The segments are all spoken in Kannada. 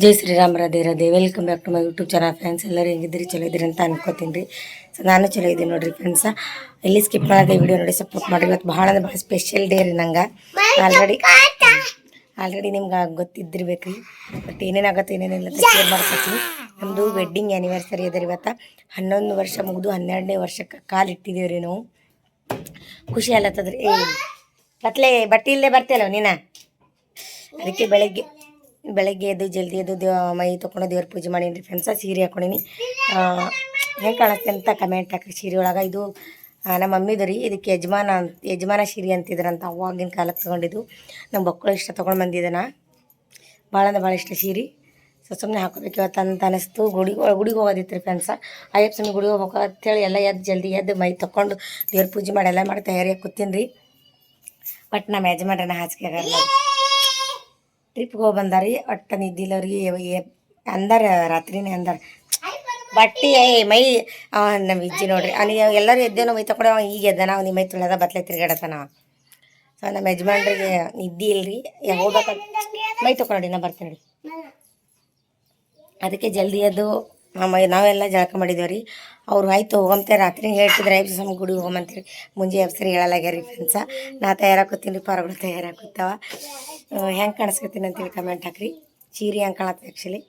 Jai Shriram Radhe Radhe. Welcome back to my YouTube channel friends ಎಲ್ಲರೂ ಹೆಂಗಿದ್ದೀರಿ? ಚಲೋ ಇದ್ದೀರಿ ಅಂತ ಅನ್ಕೋತೀನಿ ರೀ. ಸೊ ನಾನು ಚಲೋ ಇದ್ದೀನಿ ನೋಡ್ರಿ ಫ್ರೆಂಡ್ಸ ಎಲ್ಲಿ ಸ್ಕಿಪ್ ಮಾಡದೆ ವಿಡಿಯೋ ನೋಡಿ ಸಪೋರ್ಟ್ ಮಾಡಿ ಇವತ್ತು ಭಾಳ ಅಂದ್ರೆ ಭಾಳ ಸ್ಪೆಷಲ್ ಡೇ ರೀ ನಂಗೆ. ಆಲ್ರೆಡಿ ಆಲ್ರೆಡಿ ನಿಮ್ಗೆ ಗೊತ್ತಿದ್ದಿರ್ಬೇಕು ರೀ ಬಟ್ ಏನೇನಾಗತ್ತೆ ಏನೇನಿಲ್ಲ ಶೇರ್ ಮಾಡ್ಕೊತೀನಿ. ನಮ್ಮದು ವೆಡ್ಡಿಂಗ್ ಆ್ಯನಿವರ್ಸರಿ ಅದ ರೀ ಇವತ್ತು. ಹನ್ನೊಂದು ವರ್ಷ ಮುಗಿದು ಹನ್ನೆರಡನೇ ವರ್ಷಕ್ಕೆ ಕಾಲು ಇಟ್ಟಿದ್ದೀವಿ ರೀ ನಾವು. ಖುಷಿ ಅಲ್ಲತ್ತದ್ರಿ ಏ ಕತ್ಲೆ ಬಟ್ಟೆ ಇಲ್ಲೇ ಬರ್ತೇಲೋ ನೀನು? ಅದಕ್ಕೆ ಬೆಳಗ್ಗೆ ಬೆಳಗ್ಗೆ ಎದ್ದು, ಜಲ್ದಿ ಎದ್ದು ದೇವ ಮೈ ತೊಗೊಂಡು ದೇವ್ರ ಪೂಜೆ ಮಾಡೀನಿ ರೀ ಫ್ರೆಂಡ್ಸ ಸೀರೆ ಹಾಕೊಂಡೀನಿ. ಹೆಂಗೆ ಕಾಣುತ್ತೆ ಅಂತ ಕಮೆಂಟ್ ಹಾಕ್ರಿ ಸೀರೆ ಒಳಗೆ. ಇದು ನಮ್ಮ ಮಮ್ಮಿದು ರೀ. ಇದಕ್ಕೆ ಯಜಮಾನ ಅಂತ ಯಜಮಾನ ಸೀರೆ ಅಂತಿದ್ರಂತ ಅವಾಗಿನ ಕಾಲಕ್ಕೆ ತೊಗೊಂಡಿದ್ದು. ನಮ್ಮ ಮಕ್ಕಳು ಇಷ್ಟ ತೊಗೊಂಡು ಬಂದಿದ್ದಾನ. ಭಾಳ ಅಂದ್ರೆ ಭಾಳ ಇಷ್ಟ ಸೀರೆ. ಸೊ ಸುಮ್ಮನೆ ಹಾಕೋಬೇಕು ಇವತ್ತು ಅಂತ ಅನಿಸ್ತು. ಗುಡಿ, ಗುಡಿಗೆ ಹೋಗೋದಿತ್ತು ರೀ ಫ್ರೆಂಡ್ಸ ಅಯ್ಯಪ್ಪ ಸ್ವಾಮಿ ಗುಡಿಗೆ ಹೋಗ್ಬೇಕು ಅಂತೇಳಿ ಎಲ್ಲ ಎದ್ದು ಜಲ್ದಿ ಎದ್ದು ಮೈ ತೊಗೊಂಡು ದೇವ್ರ ಪೂಜೆ ಮಾಡಿ ಎಲ್ಲ ಮಾಡಿ ತಯಾರಿಯಾಗಿ ಕೂತೀನಿ ರೀ ಬಟ್ ನಮ್ಮ ಯಜಮಾನ್ರನ್ನ ಹಾಸಿಗೆ ಆಗಲ್ಲ. ಟ್ರಿಪ್ಗೆ ಹೋಗಿ ಬಂದಾರಿ ಒಟ್ಟು ರೀ ಅಂದಾರ ರಾತ್ರಿನೇ ಅಂದಾರ. ಬಟ್ಟಿ, ಏ, ಮೈ ನಮ್ಮ ಇಜ್ಜಿ ನೋಡ್ರಿ ಅವ್ನಿಗೆ ಎಲ್ಲರೂ ಎದ್ದೇನೋ ಮೈ ತಗೊಂಡು ಈಗ ಎದ್ದಾನ ಅವ್ನಿಗೆ ಮೈ ತುಳ್ಯದ, ಬತ್ಲೆ ತಿರ್ಗಾಡತಾನ ಸೊ ನಮ್ಮ ಯಜಮಾನ್ರಿಗೆ ನಿದ್ದಿ ಇಲ್ರಿ ಹೋಗ್ಬೇಕಂತ ಮೈ ತಕೊಂಡ್ರಿ ನಾ ಬರ್ತೀನಿ ನೋಡಿ. ಅದಕ್ಕೆ ಜಲ್ದಿ ಎದ್ದು ನಮ್ಮ ನಾವೆಲ್ಲ ಜಳಕ ಮಾಡಿದ್ದೇವೆ ರೀ. ಅವ್ರು ಆಯ್ತು, ಹೋಗಂತೆ ರಾತ್ರಿ. ಹೇಳ್ತಿದ್ರೆ, ಐದು ಸಮ ಗುಡಿಗೆ ಹೋಗಂತೀರಿ ಮುಂಜೆ ಎಬ್ಸರಿ, ಹೇಳಲಾಗ್ಯಾರ ರೀ ಫ್ರೆಂಡ್ಸ ನಾ ತಯಾರಾಕೋತೀನಿ ರೀ ಪಾರಗಳು ತಯಾರಾಕುತ್ತಾವ. ಹೆಂಗೆ ಕಾಣಿಸ್ಕೊತೀನಿ ಅಂತೇಳಿ ಕಮೆಂಟ್ ಹಾಕ್ರಿ. ಸೀರೆ ಹೆಂಗೆ ಕಾಣತ್ತೆ ಆ್ಯಕ್ಚುಲಿ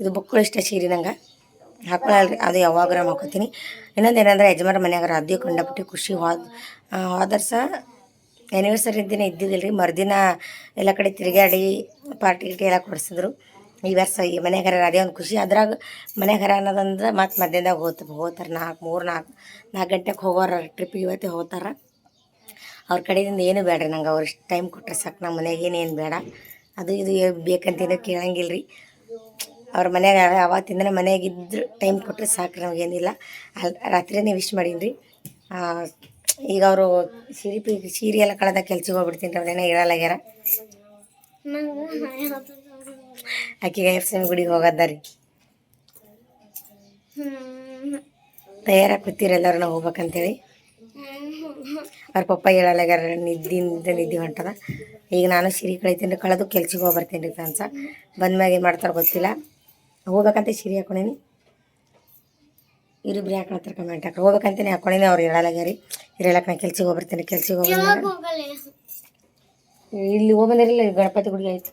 ಇದು ಬುಕ್ಕಳು ಇಷ್ಟ ಸೀರೆ ನಂಗೆ. ಹಾಕೊಳ್ಳಲ್ರಿ ಅದು ಯಾವಾಗಾರ ಹಾಕೋತೀನಿ. ಇನ್ನೊಂದು ಏನಂದ್ರೆ ಯಜಮಾನ ಮನೆಯಾಗ ಅದೇ ಕೊಂಡಬಿಟ್ಟು ಖುಷಿ ಹೋದ ಹೋದ್ರ ಸಹ ಆ್ಯನಿವರ್ಸರಿ ದಿನ ಇದ್ದಿದ್ದಿಲ್ಲ ರೀ ಮರುದಿನ ಎಲ್ಲ ಕಡೆ ತಿರುಗಾಡಿ ಪಾರ್ಟಿ ಎಲ್ಲ ಕೊಡಿಸಿದ್ರು. ಈ ವರ್ಷ ಈ ಮನೆಗಾರ ಅದೇ ಒಂದು ಖುಷಿ. ಅದ್ರಾಗ ಮನೆಗಾರ ಅನ್ನೋದಂದ್ರೆ ಮತ್ತೆ ಮಧ್ಯಾಹ್ನದಾಗ ಹೋತ ಹೋಗ್ತಾರೆ ನಾಲ್ಕು, ಮೂರು, ನಾಲ್ಕು ನಾಲ್ಕು ಗಂಟೆಗೆ ಹೋಗೋರ ಟ್ರಿಪ್ಪಿಗೆ ಇವತ್ತೇ ಹೋಗ್ತಾರೆ ಅವ್ರ ಕಡೆಯಿಂದ ಏನು ಬೇಡ್ರಿ ನಂಗೆ, ಅವ್ರು ಇಷ್ಟು ಟೈಮ್ ಕೊಟ್ಟರೆ ಸಾಕು ನಮ್ಮ ಮನೆಗೆ ಏನೇನು ಬೇಡ. ಅದು ಇದು ಬೇಕಂತೇನು ಕೇಳಂಗಿಲ್ಲ ರೀ ಅವ್ರ ಅವತ್ತಿಂದನೇ ಮನೆಯಾಗಿದ್ದು ಟೈಮ್ ಕೊಟ್ಟರೆ ಸಾಕು, ನಮಗೇನಿಲ್ಲ. ಅಲ್ಲಿ ರಾತ್ರಿನೇ ವಿಶ್ ಮಾಡೀನಿ ರೀ ಈಗ ಅವರು ಸೀರೆ ಪಿ ಸೀರೆ ಎಲ್ಲ ಕಳೆದ ಕೆಲ್ಸಕ್ಕೆ ಹೋಗ್ಬಿಡ್ತೀನಿ ರೀ ಅವ್ರೇನೋ ಹೇಳಲಾಗ್ಯಾರ ಆಕೆಗೆ ಎಫ್ ಗುಡಿಗೆ ಹೋಗದ್ದಾರಿ ತಯಾರಾಗಿ ಕೂತೀರಿ ಎಲ್ಲರೂ ನಾವು ಹೋಗ್ಬೇಕಂತೇಳಿ. ಅವ್ರ ಪಪ್ಪ ಹೇಳಲ್ಲಾಗ್ಯಾರ ನಿದ್ದಿಂದ ನಿದ್ದೆ ಹೊಂಟದ. ಈಗ ನಾನು ಸಿರಿ ಕಳಿತೀನಿ ರೀ ಕಳೆದು ಕೆಲ್ಸಕ್ಕೆ ಹೋಗಿ ಬರ್ತೀನಿ ರೀ ಫ್ರೆಂಡ್ಸ ಬಂದ್ಮ್ಯಾಗ ಏನು ಮಾಡ್ತಾರೆ ಗೊತ್ತಿಲ್ಲ. ಹೋಗ್ಬೇಕಂತ ಸಿರಿ ಹಾಕೊಂಡೀನಿ ಇರಿಬ್ರಿ ಹಾಕೊಳ್ತಾರೆ ಕಮೆಂಟ್ ಹಾಕಿ ಹೋಗ್ಬೇಕಂತೇನೆ ಹಾಕೊಂಡೀನಿ ಅವ್ರು ಹೇಳಲ್ಲಾಗ್ಯಾರಿ ಇರಲಕ್ಕೆ ನಾನು ಕೆಲ್ಸಕ್ಕೆ ಹೋಗ್ಬರ್ತೀನಿ ಕೆಲ್ಸಿಗೆ ಕೆಲ್ಸಕ್ಕೆ ಹೋಗಿ ಇಲ್ಲಿ ಹೋಗ್ಬಂದಿರಲಿಲ್ಲ ಗಣಪತಿ ಗುಡಿಗೆ ಆಯ್ತು.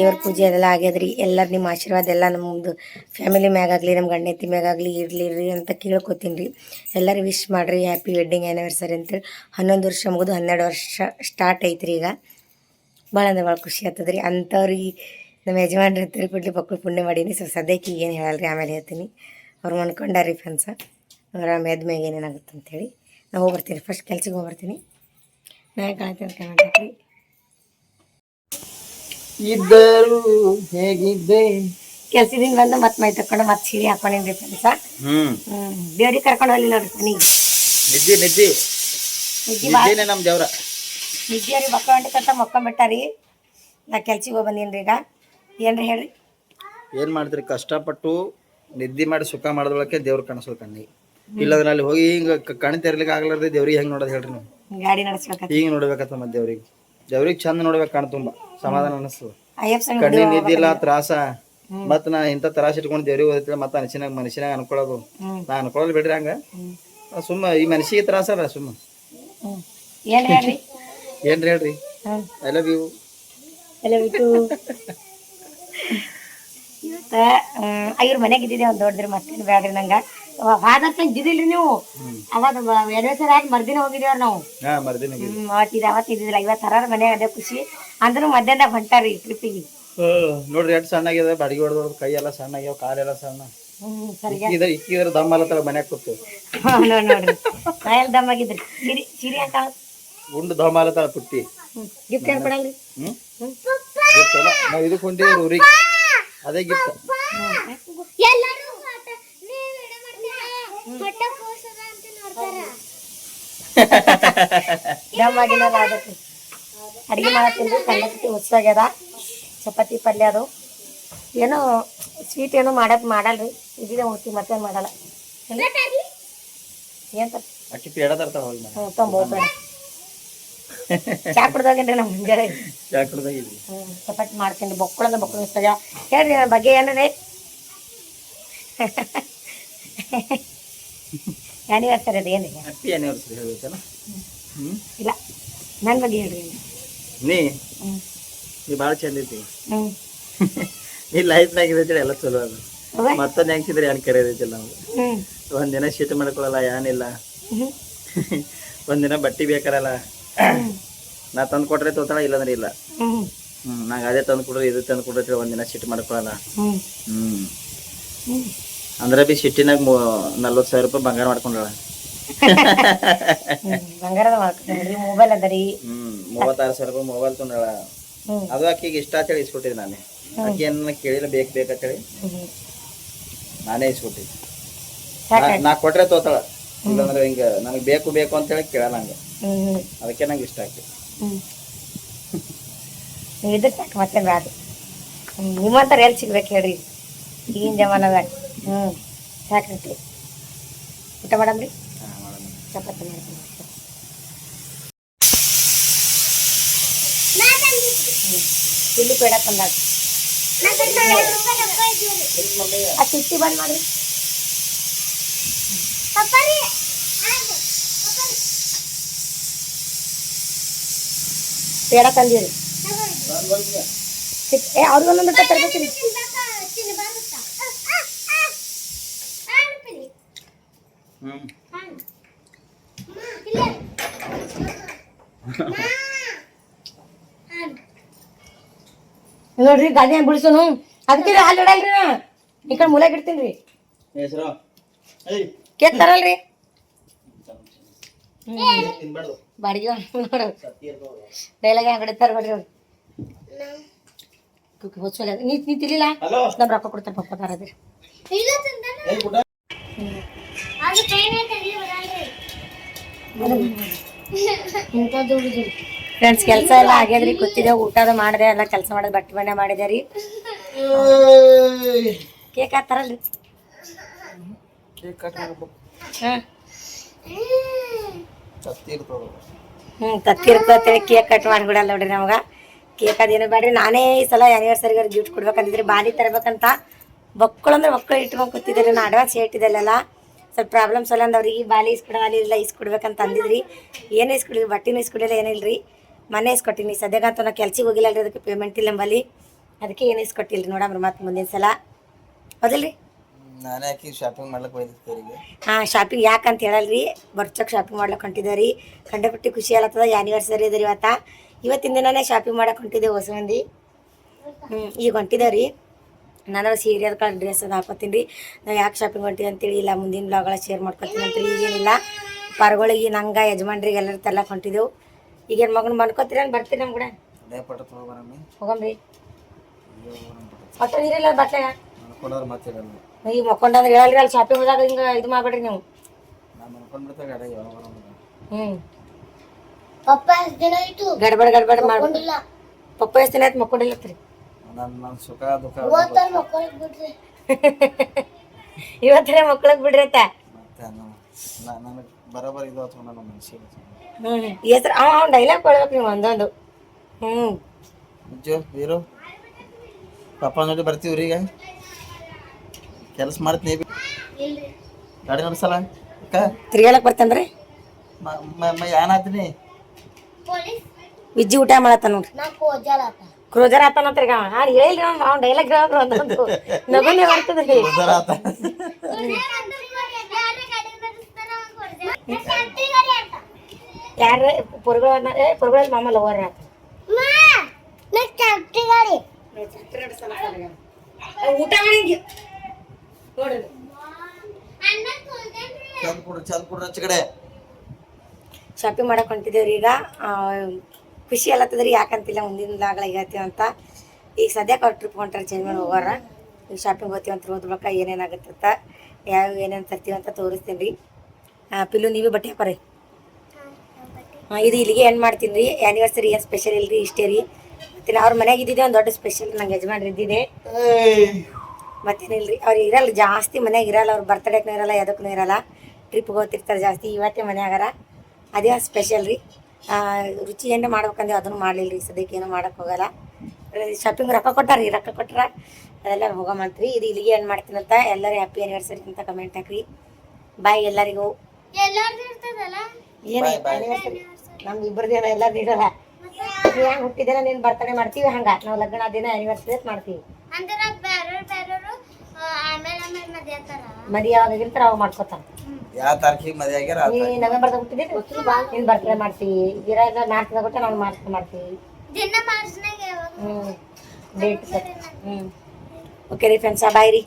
ದೇವ್ರ ಪೂಜೆ ಅದೆಲ್ಲ ಆಗ್ಯದ್ರಿ. ಎಲ್ಲರೂ ನಿಮ್ಮ ಆಶೀರ್ವಾದ ಎಲ್ಲ ನಮ್ಮದು ಫ್ಯಾಮಿಲಿ ಮ್ಯಾಗಾಗಲಿ ನಮ್ಮ ಗಂಡತಿ ಮ್ಯಾಗಾಗಲಿ ಇರಲಿ ರೀ ಅಂತ ಕೇಳ್ಕೊತೀನಿ ರೀ. ಎಲ್ಲರೂ ವಿಶ್ ಮಾಡಿರಿ ಹ್ಯಾಪಿ ವೆಡ್ಡಿಂಗ್ ಆ್ಯನಿವರ್ಸರಿ ಅಂತೇಳಿ ಹನ್ನೊಂದು ವರ್ಷ ಮುಗಿದು ಹನ್ನೆರಡು ವರ್ಷ ಸ್ಟಾರ್ಟ್ ಐತ್ರಿ ಈಗ. ಭಾಳ ಅಂದ್ರೆ ಭಾಳ ಖುಷಿ ಆಗ್ತದೆ ರೀ ಅಂಥವ್ರಿಗೆ ನಮ್ಮ ಯಜಮಾನ್ರಿ ಹತ್ತಿರ ಕೊಡ್ಲಿ ಮಕ್ಕಳು ಪುಣ್ಯ ಮಾಡೀನಿ. ಸೊ ಸದ್ಯಕ್ಕೆ ಏನು ಹೇಳಲ್ಲ ಆಮೇಲೆ ಹೇಳ್ತೀನಿ. ಅವ್ರು ಅನ್ಕೊಂಡಾರಿ ಫ್ರೆಂಡ್ಸ ಅವ್ರ ಮೆದ್ಮ್ಯಾಗ ಏನೇನಾಗುತ್ತೆ ಅಂತೇಳಿ ನಾವು ಹೋಗ್ಬರ್ತೀನಿ ಫಸ್ಟ್ ಕೆಲ್ಸಕ್ಕೆ ಹೋಗ್ಬರ್ತೀನಿ. ನಾ ಕಾಣ್ತೀನಿ ಕಾಣ್ತೀನಿ ಇದ್ದರು ಹೇಗಿದ್ದೆ ಕೆಲ್ಸದಿಂದ ಬಂದು ಮತ್ ಮೈ ತಕೊಂಡು ಮತ್ತೆ ಸೀರೆ ಹಾಕೊಂಡಿನ್ರಿ ಫ್ರೆಂಡ್ಸ ಹ್ಮ್. ಹ್ಞೂ ದೇವ್ರಿಗೆ ಕರ್ಕೊಂಡು ಹೋಗ್ಲಿ ನೋಡ್ರಿ ಮನೆಗೆ. ನಿದ್ದೆ ನಿದ್ದೆ. ನಿದ್ದೆ ನಿದ್ದೆನೆ ನಮ್ ದೇವ್ರ. ನಿದ್ದೆ ರೀ ಮಕ್ಕಳು ಮಕ್ಕೊಂಬಿಟ್ಟಾರಿ. ನಾ ಕೆಲ್ಸಿಗೆ ಹೋಗಿ ಬಂದೀನಿ ಈಗ. ಏನ್ರಿ ಹೇಳ್ರಿ? ಏನ್ ಮಾಡಿದ್ರಿ ಕಷ್ಟಪಟ್ಟು ನಿದ್ದೆ ಮಾಡಿ ಸುಖ ಮಾಡೋದ್ರೊಳಕ್ಕೆ ದೇವ್ರ ಕಾಣಿಸೋ ಕಣ್ಣಿಗೆ ಇಲ್ಲದ್ರ ಅಲ್ಲಿ ಹೋಗಿ ಹಿಂಗ ಕ- ಕಣ್ ತೆರ್ಲಿಕ್ಕೆ ಆಗ್ಲಾರ್ದೆ ದೇವ್ರಿಗೆ ಹೆಂಗ್ ನೋಡೋದು ಹೇಳ್ರಿ ನೀವು. ಗಾಡಿ ನಡ್ಸ್ಬೇಕ ಹಿಂಗ್ ನೋಡ್ಬೇಕತ್ತ ಮತ್ತೆ ದೇವ್ರಿಗೆ. ದೇವ್ರಿಗೆ ಚಂದ ನೋಡ್ಬೇಕು ಕಾಣ ತುಂಬಾ. ಸಮಾಧಾನ ಅನಿಸ್ತದ. ಕಣ್ಣಿ ನಿದ್ದಿಲ್ಲ ತ್ರಾಸ. ಮತ್ ನಾ ಇಂಥ ತ್ರಾಸ ಇಟ್ಕೊಂಡು ದೇವ್ರಿಗೆ ಹೋಗ್ತಿಲ್ಲ ಮತ್ತೆ ಮನುಷ್ಯನಾಗ ಮನುಷ್ಯನಾಗ ಅನ್ಕೊಳ್ಳೋದು. ನಾ ಅನ್ಕೊಳ್ಳೋದು ಬಿಡ್ರಿ ಹಂಗ. ಸುಮ್ಮ ಈ ಮನುಷ್ಯಗೆ ತ್ರಾಸ ಅಲ್ಲ ಸುಮ್ಮ. ಹ್ಞೂ ಏನು ಹೇಳ್ರಿ? ಏನ್ರಿ ಹೇಳ್ರಿ? ಐ ಲವ್ ಯು ಇವತ್ತು ಇವ್ರ ಮನೆಗೆ ಇದ್ದಿದ್ದೆ ಒಂದು ದೊಡ್ಡದ್ರಿ ಮತ್ತೇನು ಬೇಡ್ರಿ ನಂಗೆ. ಹಾದತ್ತ ಇದ್ದಿದ್ದಿಲ್ರಿ ನೀವು? ಅವಾಗ ಎಡವೇಸರ ಆಯ್ತು ಮರ್ದಿನ ಹೋಗಿದ್ದೇವ್ರಿ ನಾವು. ಹಾ ಮರ್ದಿನ ಹ್ಮ್ ಅವತ್ತು ಇದು ಅವತ್ತು ಇದ್ದಿದ್ದಿಲ್ಲ ಇವತ್ತು ಹರಾರ ಮನ್ಯಾಗ ಅದೇ ಖುಷಿ. ಅಂದ್ರೂ ಮಧ್ಯಾಹ್ನದಾಗ ಹೊಂಟಾರಿ ಟ್ರಿಪ್ಪಿಗೆ ನೋಡ್ರಿ ಎಷ್ಟು ಸಣ್ಣ ಆಗಿದೆ ಬಾಡಿಗೆ ಹೊಡೆದವ್ರದ್ದು ಕೈ ಎಲ್ಲ ಸಣ್ಣ ಆಗ್ಯಾವ ಕಾಲೆಲ್ಲ ಸಣ್ಣ. ಹ್ಞೂ ಸರಿ ಇಕ್ಕಿದ್ರ ಇಕ್ಕಿದ್ರ ತರ ಮನ್ಯಾಗ ಕೂತು. ಹಾಂ ನೋಡಿ ನೋಡ್ರಿ. ದಮ್ ಆಗಿದ್ರಿ. ಸಿರಿ ಸಿರಿ ಅಂತ ಉಂಡು ದಮ್ ತರ ಪುಟ್ಟಿ. ಗಿಫ್ಟ್ ಏನು ಕೊಡಲ್ರಿ? ಹ್ಮ್? gift ಅಲ್ಲ? ನಾವ್ ಇದಕ್ಕೆ ಹೊಂಟಿವಿ ಊರಿಗೆ. ಅದೇ ಗಿಫ್ಟ್ ಮಾಡ್ತೀನಿ ಅದಕ್ಕೆ ಅಡುಗೆ ಮಾಡತ್ತೀನಿ ಕಂಡಪಟ್ಟಿ ಹೊಸಾಗ್ಯದ ಚಪಾತಿ ಪಲ್ಯ ಅದು. ಏನೋ ಸ್ವೀಟ್ ಏನೋ ಮಾಡಕ್ ಮಾಡಲ್ರಿ. ಇದೇ ಹೋಗ್ತೀವಿ ಮತ್ತೆ ಮಾಡಲ್ಲ. ಏನು ಅಕ್ಕಿ ಪೇಡ ತರ್ತಾವ ಹೋಗಿ ಹ್ಞೂ ತೊಂಬೋಬೇಡ ಚಾ ಕುಡ್ದಾಗೇನ್ರಿ ನಮ್ಮ ಮುಂಜಾನೆ. ಹ್ಞೂ ಚಪಾತಿ ಮಾಡ್ತೀನಿ ಬೊಕ್ಕಳಂದ ಬೊಕ್ಕಳ ಹೇಳ್ರಿ ನನ್ನ ಬಗ್ಗೆ ಏನ್ರಿ? ಆ್ಯನಿವರ್ಸರಿ ಅದು ಏನ್ರಿ ಹ್ಯಾಪಿ ಆನಿವರ್ಸರಿ ಹೇಳ್ಬೇಕಲ್ಲ ಹ್ಞೂ ಇಲ್ಲ ನನ್ನ ಬಗ್ಗೆ ಹೇಳ್ರಿ ನೀ? ಹ್ಞೂ ನೀ ಭಾಳ ಚಂದ ಐತಿ ಹ್ಞೂ ನೀ ಲೈಫ್ನಾಗ ಇದೈತಿ ಎಲ್ಲ ಚಲೋ ಅದು? ಮತ್ತೊಂದು ಹೆಂಗ್ಸಿದ್ರೆ ಏನು ಕರೆಯೋದಿಲ್ಲ ನಾವು? ಒಂದಿನ ಶೀಟ್ ಮಾಡ್ಕೊಳಲ್ಲ ಏನಿಲ್ಲ ಒಂದಿನ ಬಟ್ಟಿ ಬೇಕಾರಲ್ಲ. ನಾ ತಂದು ಕೊಟ್ರೆ ತೋತಾಳ ಇಲ್ಲಂದ್ರೆ ಇಲ್ಲ. ಹ್ಞೂ ಹ್ಮ್ ನಂಗೆ ಅದೇ ತಂದು ಕೊಡ್ರಿ ಇದು ತಂದು ಕೊಡ್ರಿ ಒಂದಿನ ಶೀಟ್ ಮಾಡ್ಕೊಳಲ್ಲ. ಹ್ಞೂ ಹ್ಮ್. ಹ್ಞೂ ಅಂದ್ರೆ ಬಿ ಸಿಟಿನಾಗ ನಲ್ವತ್ತು ಸಾವಿರ ರೂಪಾಯಿ ಬಂಗಾರ ಮಾಡ್ಕೊಂಡಳ. ಬಂಗಾರದ ಮಾಡ್ಕೊಂಡ್ರಿ ಮೊಬೈಲ್ ಅದ ರೀ. ಹ್ಮ್ ಮೂವತ್ತಾರು ಸಾವಿರ ರೂಪಾಯಿ ಮೊಬೈಲ್ ತೊಗೊಂಡಳ. ಅದು ಆಕಿಗೆ ಇಷ್ಟ ಅಂತೇಳಿ ಇಸ್ಕೊಟ್ಟಿದ್ದೆ ನಾನೇ. ಆಕೆ ಏನ ಕೇಳಿಲ್ಲ ಬೇಕು ಅಂತ ಹೇಳಿ. ನಾನೇ ಇಸ್ಕೊಟ್ಟಿದ್ದೆ ನಾ ಕೊಟ್ರೆ ತೋತಾಳ. ಇಲ್ಲಾಂದ್ರೆ ಹಿಂಗ ನನಗೆ ಬೇಕು ಬೇಕು ಅಂತ ಹೇಳಿ ಕೇಳಲ್ಲ ಹಂಗ. ಅದಕ್ಕೆ ನಂಗೆ ಇಷ್ಟ ಆಕಿ. ಇದ್ರ ಸಾಕು ಮತ್ತೆ ಬ್ಯಾಡ ಹ್ಞೂ ನಿಮ್ಮಂಥವ್ರು ಎಲ್ಲಿ ಸಿಗ್ಬೇಕು ಹೇಳ್ರಿ? ಈಗಿನ ಜಮಾನದಾಗ. ಹ್ಞೂ ಸಾಕ್ರಿ ಊಟ ಮಾಡಮ್ರಿ ಚಪಾತಿ ಮಾಡ್ತೀನಿ. ಇಲ್ಲಿ ಪೇಡ ತಂದಾಗ ಆ ಚಿಟ್ಟಿ ಬಂದ್ ಮಾಡ್ರಿ. ಪೇಡ ತಂದಿರಿ. ಅವ್ರಿಗೊಂದೊಂದು ತರ್ಬೇಕ್ರಿ ಹ್ಮ್ ನೋಡ್ರಿ ಗಾದಿ ಹಂಗೆ ಬಿಡಿಸೋನು. ಅದಕ್ಕೆ ಹಾಲು ಇಡಲ್ರಿ ನಾ. ಈ ಕಡೆ ಮೂಲಾಗ ಇಡ್ತೀನಿ ರೀ. ಹೆಸರು? ಏಯ್. ಕೇಕ್ ತರಲ್ರಿ ಬಾಡಿಗೆ ನೋಡು. ಡೈಲಾಗ್ ಹೆಂಗೆ ಹಿಡಿತಾರ ನೋಡ್ರಿ ಅವ್ರು. ಕುಕ್ಕಿ ನೀ ನೀ ತಿಲಿಲ್ಲ ಹಲೋ. ನಮ್ಮ ರೊಕ್ಕ ಕೊಡ್ತಾರೆ ಪಪ್ಪ ತರದ್ರಿ ಫ್ರೆಂಡ್ಸ್ ಕೆಲಸ ಎಲ್ಲ ಆಗ್ಯದ್ರಿ ಕೂತಿದ್ದೆ ಊಟದ ಮಾಡಿದೆ ಎಲ್ಲ ಕೆಲಸ ಮಾಡೋದು ಬಟ್ಟೆ ಬಣ್ಣ ಮಾಡಿದೆ ರೀ. ಕೇಕ್ ಹಾಕ್ತಾರಲ್ರಿ. ಹ್ಮ್. ಹ್ಞೂ ತತ್ತಿರ್ತೇಳಿ ಕೇಕ್ ಕಟ್ ಮಾಡಿಬಿಡಲ್ಲ ನೋಡ್ರಿ ನಮ್ಗೆ. ಕೇಕ್ ಅದೇನು ಬೇಡ್ರಿ ನಾನೇ ಈ ಸಲ ಆ್ಯನಿವರ್ಸರಿಗೆ ಗಿಫ್ಟ್ ಕೊಡ್ಬೇಕಂತಿದ್ರಿ ಬಾಲಿ ತರಬೇಕಂತ. ಮಕ್ಕಳು ಅಂದ್ರೆ ಮಕ್ಕಳು ಇಟ್ಕೊಂಡು ಕೂತಿದ್ರಿ ನಾ ಅಡ್ವಾನ್ಸ್ ಹೇಳ್ತಿದ್ದೆಲ್ಲ. ಸ್ವಲ್ಪ ಪ್ರಾಬ್ಲಮ್ಸ್ ಅಲ್ಲ ಅಂದವ್ರಿ. ಈ ಬಾಲಿ ಇಸ್ಕೊಡಲ್ಲ ಇಲ್ಲ ಇಸ್ಕೊಡ್ಬೇಕಂತ ಅಂದಿದ್ರಿ. ಏನು ಇಸ್ಕೊಡಿ ಬಟ್ಟಿನೂ ಇಸ್ಕೊಡಿಲ್ಲ ಏನಿಲ್ಲ ರೀ ಮನೆ ಇಸ್ಕೊಟ್ಟಿನಿ. ಸದ್ಯಗಂತೂ ನಾ ಕೆಲ್ಸಿಗೆ ಹೋಗಿಲ್ಲ ರೀ ಅದಕ್ಕೆ ಪೇಮೆಂಟ್ ಇಲ್ಲ ನಂಬಲ್ಲಿ. ಅದಕ್ಕೆ ಏನು ಇಸ್ಕೊಟ್ಟಿಲ್ಲ ರೀ ನೋಡಮ್ರಿ ಮತ್ತೆ ಮುಂದಿನ ಸಲ. ಹೌದಲ್ರಿ? ನಾನೇ ಶಾಪಿಂಗ್ ಮಾಡ್ಲಕ್ಕೆ ಈಗ ಹಾಂ ಶಾಪಿಂಗ್ ಯಾಕಂತ ಹೇಳಲ್ರಿ ಬರ್ಚಕ್ ಶಾಪಿಂಗ್ ಮಾಡ್ಲಕ್ಕೆ ಹೊಂಟಿದ್ದೆ ರೀ ಕಂಡಪಟ್ಟಿ ಖುಷಿ ಆಗ್ತದ ಆ್ಯನಿವರ್ಸರಿ ಇದೆ ರೀ ಇವತ್ತ. ಇವತ್ತಿನ ದಿನನೇ ಶಾಪಿಂಗ್ ಮಾಡಕ್ಕೆ ಹೊಂಟಿದ್ದೆ ಹೊಸ ಮಂದಿ ಹ್ಞೂ ಈಗ ಹೊಂಟಿದ್ದೆ ರೀ ನಾನು ಸೀರೆ ಅದಕ್ಕೆ ಡ್ರೆಸ್ ಅದು ಹಾಕೋತೀನಿ ರೀ. ನಾವು ಯಾಕೆ ಶಾಪಿಂಗ್ ಹೊಂಟಿವಿ ಅಂತೇಳಿ ಇಲ್ಲ ಮುಂದಿನ ಬ್ಲಾಗಳ ಶೇರ್ ಮಾಡ್ಕೊತೀನಿ ಅಂತ ಈಗೇನಿಲ್ಲ. ಪರ್ಗಳಿಗೆ ನಂಗೆ ಯಜಮಾನ್ರಿಗೆ ಎಲ್ಲರೂ ತರ್ಲಕ್ಕೆ ಹೊಂಟಿದ್ದೆವು ಈಗೇನು ಮಗನ ಮನ್ಕೋತೀರ ಬರ್ತೀರಿ ನಮ್ಮ ಕೂಡ? ಹೋಗಮ್ರಿ ಒಟ್ಟು ನೀರಿಲ್ಲ ಮಾತಿರಲ್ಲ ಈಗ ಮಕ್ಕೊಂಡಂದ್ರೆ ಹೇಳಲ್ರಿ ಅಲ್ಲಿ ಶಾಪಿಂಗ್ ಹೋದಾಗ ಹಿಂಗೆ ಇದು ಮಾಡ್ಬೇಡ್ರಿ ನೀವು. ಹ್ಞೂ ಪಪ್ಪ ಗಡ್ಬಡ್ ಗಡ್ಬಡ್ ಮಾಡ್ಕೊಂಡಿಲ್ಲ ಪಪ್ಪ ಎಷ್ಟು ದಿನ ಆಯ್ತು ಮಕ್ಕೊಂಡಿಲ್ಲತ್ರಿ ನನ್ನ ನನ್ನ ಸುಖ ದುಃಖ ಇವತ್ತಿನ ಮಕ್ಕಳಿಗೆ ಬಿಡ್ರಿ. ಬಿಡ್ರತ್ತ ಮತ್ತೆ ನನಗೆ ಬರೋಬರ್ ಇದು ಅಥವಾ ನನ್ನ ಮನಸ್ಸಿಗೆ ಹ್ಞೂ ಹೆಸ್ರು ಅವ ಅವ್ನು ಡೈಲಾಗ್ ಕೊಡ್ಬೇಕು ನೀವು ಒಂದೊಂದು. ಹ್ಞೂ ನಿಜ ವೀರು ಪಪ್ಪ ನೋಡಿ ಬರ್ತೀವಿ ಈಗ. ಕೆಲಸ ಮಾಡ್ತೀನಿ ಗಾಡಿ ನಡ್ಸಲ್ಲ? ಅಕ್ಕ? ತಿರ್ಗಾಳಕ್ ಬರ್ತಂದ್ರಿ ಏನಾತೀನಿ ಪೊಲೀಸ್? ವಿಜ್ಜಿ ಊಟ ಮಾಡತ್ತ ನೋಡ್ರಿ. ಕ್ರೂಜರ್ ಆತನಂತ್ರಿ ಅವ ಹಾಂ ಹೇಳಿಲ್ರಿ ಅವ್ನು ಅವ್ನು ಡೈಲಾಗ್ ಹೇಳ್ರಿ ಒಂದೊಂದು. ನಗುನೇ ಬರ್ತದ್ರಿ ಗುಜರಾತ ಯಾರು ಪೊರ್ಗಳ ಏ ಪೊರ್ಗಳ ಮಾಮ ಲವರ್ ಆತ ಗಾಡಿ ಊಟ ಮಾಡಿ. ನೋಡ್ರಿ ಚಂದ ಕೊಡ್ರಿ ಚಂದ ಕೊಡ್ರಿ ಹಚ್ಚ ಕಡೆ ಶಾಪಿಂಗ್ ಮಾಡಕ್ ಹೊಂಟಿದ್ದೇವ್ರಿ ಈಗ ಖುಷಿ ಅಲ್ಲತ್ತದ್ರಿ ಯಾಕಂತಿಲ್ಲ ಮುಂದಿನ ಹೇಳ್ತೀವಿ ಅಂತ. ಈಗ ಸದ್ಯಕ್ಕೆ ಅವ್ರು ಟ್ರಿಪ್ ಹೊಂಟಾರ ಚೇಂಜ್ ಮಾಡಿ ಹೋಗೋರ. ಈಗ ಶಾಪಿಂಗ್ ಹೋಗ್ತೀವಿ ಅಂತ ಹೋದ ಬಳಿಕ ಅಂತ ಯಾವ ಏನೇನು ತರ್ತೀವಿ ಅಂತ ತೋರಿಸ್ತೀನಿ ರೀ ಪಿಲ್ಲು, ನೀವೇ ಬಟ್ಟೆ ಹಾಕೋರಿ. ಹಾಂ, ಇದು ಇಲ್ಲಿಗೆ ಏನು ಮಾಡ್ತೀನಿ ರೀ ಆ್ಯನಿವರ್ಸರಿ ಏನು ಸ್ಪೆಷಲ್ ಇಲ್ರಿ, ಇಷ್ಟೇ ರೀ. ಮತ್ತೆ ಅವ್ರ ಮನೆಗೆ ಇದ್ದಿದ್ದೆ, ಒಂದು ದೊಡ್ಡ ಸ್ಪೆಷಲ್ ನಂಗೆ ಯಜಮಾನ್ರು ಇದ್ದಿದೆ ರೀ ಅವ್ರು ಇರಲ್ಲ, ಜಾಸ್ತಿ ಮನೆಗೆ ಇರಲ್ಲ, ಅವ್ರು ಬರ್ತಡೇಕ್ನೂ ಇರಲ್ಲ ಯಾವುದಕ್ಕೂ ಇರಲ್ಲ. ಟ್ರಿಪ್ಗೆ ಹೋಗ್ತಿರ್ತಾರೆ ಜಾಸ್ತಿ, ಇವತ್ತೇ ಮನ್ಯಾಗಾರ ಅದೇ ಸ್ಪೆಷಲ್ ರೀ. ರುಚಿ ಏನೇ ಮಾಡ್ಬೇಕಂದ್ರೆ ಅದನ್ನು ಮಾಡಲಿಲ್ಲ ರೀ ಸದ್ಯಕ್ಕೆ ಏನು ಮಾಡಕ್ಕೆ ಹೋಗಲ್ಲ. ಶಾಪಿಂಗ್ ರೊಕ್ಕ ಕೊಟ್ಟಾರಿ ರೊಕ್ಕ ಕೊಟ್ರ ಅದೆಲ್ಲ ಹೋಗಮಂತ್ರಿ ಇದು ಇಲ್ಲಿಗೆ ಏನು ಮಾಡ್ತೀನಂತ ಎಲ್ಲರೂ ಹ್ಯಾಪಿ ಆನಿವರ್ಸರಿ ಅಂತ ಕಮೆಂಟ್ ಹಾಕ್ರಿ. ಬಾಯ್ ಎಲ್ಲರಿಗೂ. ಏನು ಆನಿವರ್ಸರಿ ನಮ್ದು ಇಬ್ಬರದ್ದು ಏನೋ ಎಲ್ಲರೂ ಇಡಲ್ಲ ನೀ ಹೆಂಗೆ ಹುಟ್ಟಿದಿನ ನೀನು ಬರ್ತಡೇ ಮಾಡ್ತೀವಿ ಹಂಗೆ. ನಾವು ಲಗ್ನ ದಿನ ಆನಿವರ್ಸರಿ ಮಾಡ್ತೀವಿ. ಮದಿ ಮದುವೆ ಯಾವಾಗ ಇರ್ತಾರ ಅವಾಗ ಮಾಡ್ಕೊತಾರ. ಯಾವ ತಾರೀಕಿಗೆ ಮದುವೆ ಆಗ್ಯಾರ ನೀ ನವೆಂಬರ್ದಾಗ ಹುಟ್ಟಿದ್ರೆ ನೀನು ಬರ್ತಡೇ ಮಾಡ್ತೀವಿ ಇರಾಗ ನಾಲ್ಕು ಕೊಟ್ಟೆ ನಾವು ಮಾರ್ಚ್ ಮಾಡ್ತೀವಿ ದಿನ ಮಾರ್ಚ್ನಾಗ ಹ್ಞೂ ಡೇಟ್ ಹ್ಞೂ ಓಕೆ ರೀ ಫ್ರೆಂಡ್ಸ್ ಬಾಯ್ ರೀ.